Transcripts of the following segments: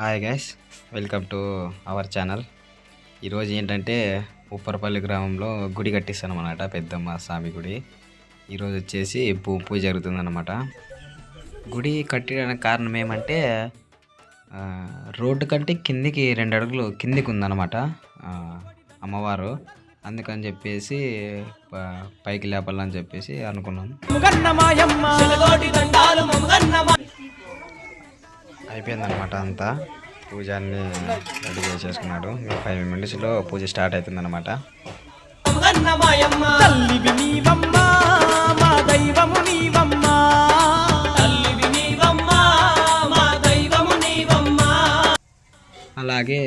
Hi guys welcome to our channel ఈరోజు ఏంటంటే ఉప్పరపల్లి గ్రామంలో గుడి కట్టిస్తానమాట పెద్దమ్మ స్వామి గుడి. ఈరోజు వచ్చేసి పూ పూజ జరుగుతుందన్నమాట. గుడి కట్టడానికి కారణం ఏమంటే రోడ్డు కంటే కిందికి రెండు అడుగులు కిందికి ఉందన్నమాట అమ్మవారు. అందుకని చెప్పేసి ప- పైకి లేపాలని చెప్పేసి అనుకున్నాం. అయిపోయిందనమాట అంతా. పూజ అన్ని రెడీ చేసేసుకున్నాడు. ఫైవ్ మినిట్స్లో పూజ స్టార్ట్ అవుతుందన్నమాట అలాగే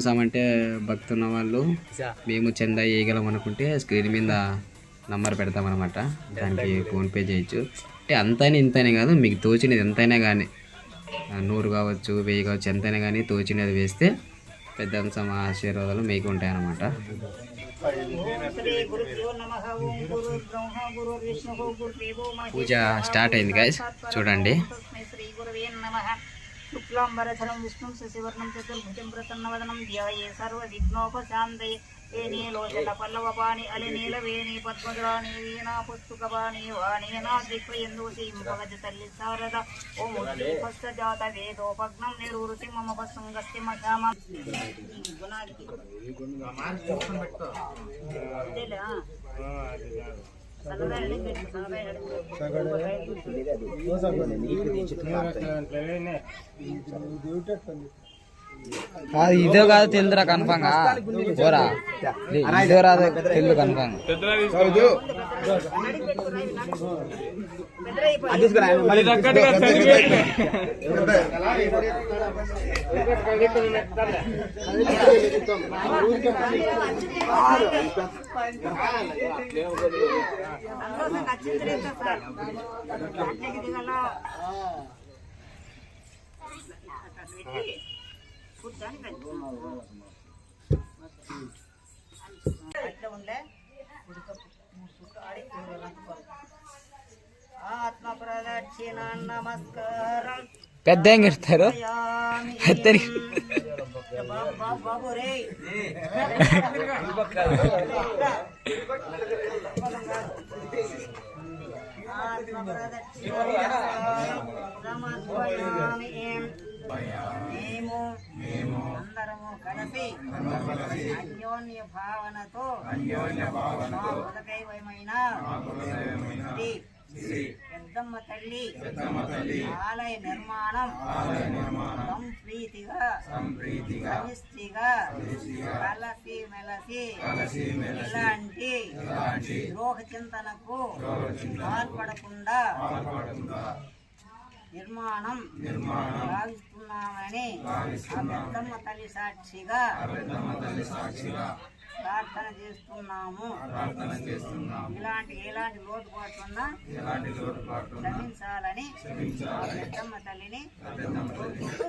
స్వామి అంటే భక్తున్న వాళ్ళు మేము చందా వేయగలం అనుకుంటే స్క్రీన్ మీద నంబర్ పెడతామన్నమాట. దానికి ఫోన్పే చేయొచ్చు. అంటే అంతైనా ఇంతైనా కాదు మీకు తోచినది ఎంతైనా కానీ నూరు కావచ్చు వెయ్యి కావచ్చు ఎంతైనా కానీ తోచినది వేస్తే స్వామి ఆశీర్వాదాలు మీకు ఉంటాయన్నమాట. పూజ స్టార్ట్ అయింది గాయస్ చూడండి. శుక్లాంబరధరం విష్ణుం శశివర్ణం చతుర్భుజం ప్రసన్నవదనం ధ్యాయే సర్వ విఘ్నోపశాంతయే వేణీ లోచన పల్లవపాణి అలినీల వేణి పద్మజరాణి వీణా పుస్తుకపాణి వాణి నాద్విక్వయందూషీంపగజ తల్లి శారద ఓం ఉద్దీపస్త జాత వేదోపగ్నం నిరువృతి మమ పసంగస్తి మధామ ఇదో కాదు తెలుదురా కన్ఫామ్ పోరా. ఇదో రాదు తెలుదు కన్ఫామ్ ఆత్మ ప్రదక్షిణ నమస్కారం పెద్ద ఏం కడతారు? పెద్ద ఆత్మ ప్రదక్షిణ సమర్పయామి అందరము కలిసి అన్యోన్య భావనతో కులదైవమైన పెద్దమ్మ తల్లి ఆలయ నిర్మాణం సంప్రీతిగా సమిష్టిగా కలసి మెలసి ఇలాంటి ద్రోహ చింతనకు పాల్పడకుండా నిర్మాణం భావిస్తున్నామని ఆ పెద్దమ్మ తల్లి సాక్షిగా ప్రార్థన చేస్తున్నాము. ఇలాంటి ఎలాంటి లోటుపాట్లు ఉన్నా క్షమించాలని ఆ పెద్దమ్మ తల్లిని కోరుకుంటూ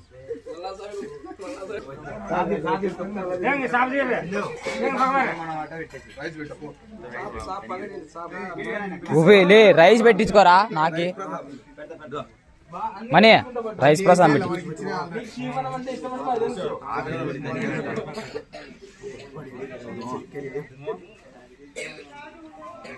లే రైస్ పెట్టించుకోరా నాకి. మనీ రైస్ ప్రసాదం పెట్టి.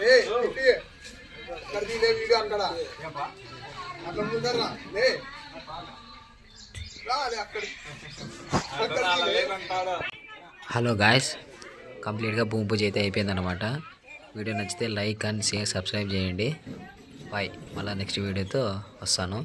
లే అక్కడ హలో గాయస్ కంప్లీట్గా భూమి పూజ అయితే అయిపోయిందనమాట వీడియో నచ్చితే లైక్ అండ్ షేర్ సబ్స్క్రైబ్ చేయండి. బాయ్. మళ్ళీ నెక్స్ట్ వీడియోతో వస్తాను.